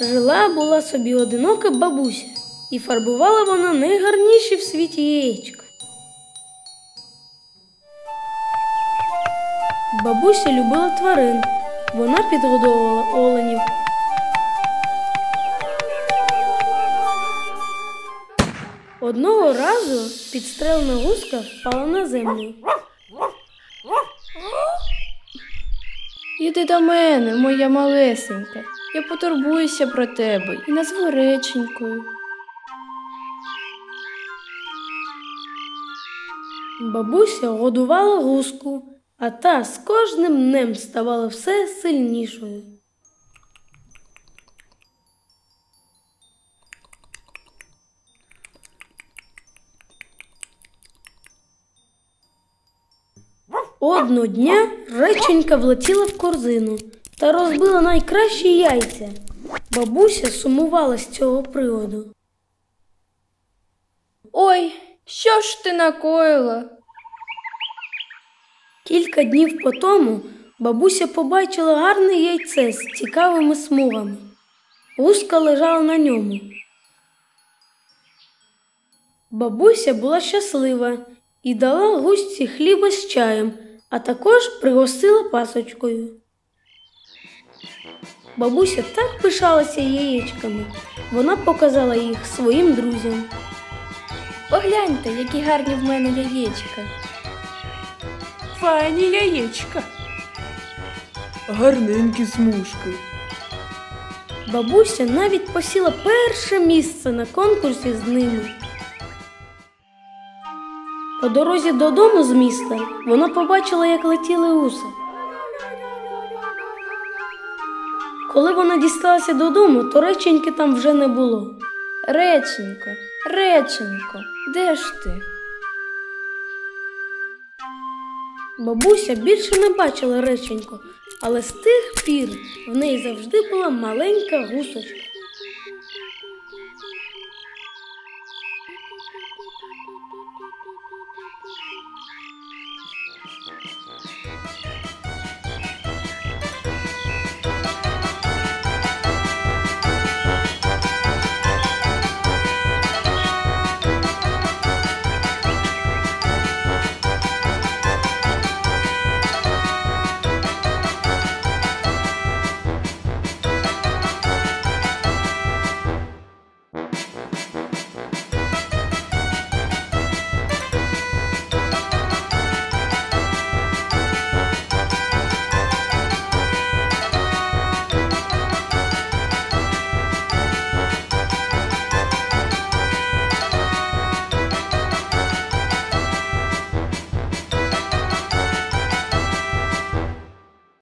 Жила була собі одинока бабуся, і фарбувала вона найгарніші в світі яєчка. Бабуся любила тварин. Вона підгодовувала оленів. Одного разу підстрелена гуска впала на землю. Іди до мене, моя малесенька. Я потурбуюся про тебе і назву реченькою. Бабуся годувала гуску, а та з кожним днем ставала все сильнішою. Одного дня реченька влетіла в корзину та розбила найкращі яйця. Бабуся сумувала з цього приводу. Ой, що ж ти накоїла? Кілька днів по тому бабуся побачила гарне яйце з цікавими смугами. Гуска лежала на ньому. Бабуся була щаслива і дала гусці хліба з чаєм, а також пригостила пасочкою. Бабуся так пишалася яєчками, вона показала їх своїм друзям. Погляньте, які гарні в мене яєчка. Файні яєчка. Гарненькі смужки. Бабуся навіть посіла перше місце на конкурсі з ними. По дорозі додому з міста вона побачила, як летіли уси. Коли вона дісталася додому, то реченьки там вже не було. Реченько, реченько, де ж ти? Бабуся більше не бачила реченько, але з тих пір в неї завжди була маленька гусочка.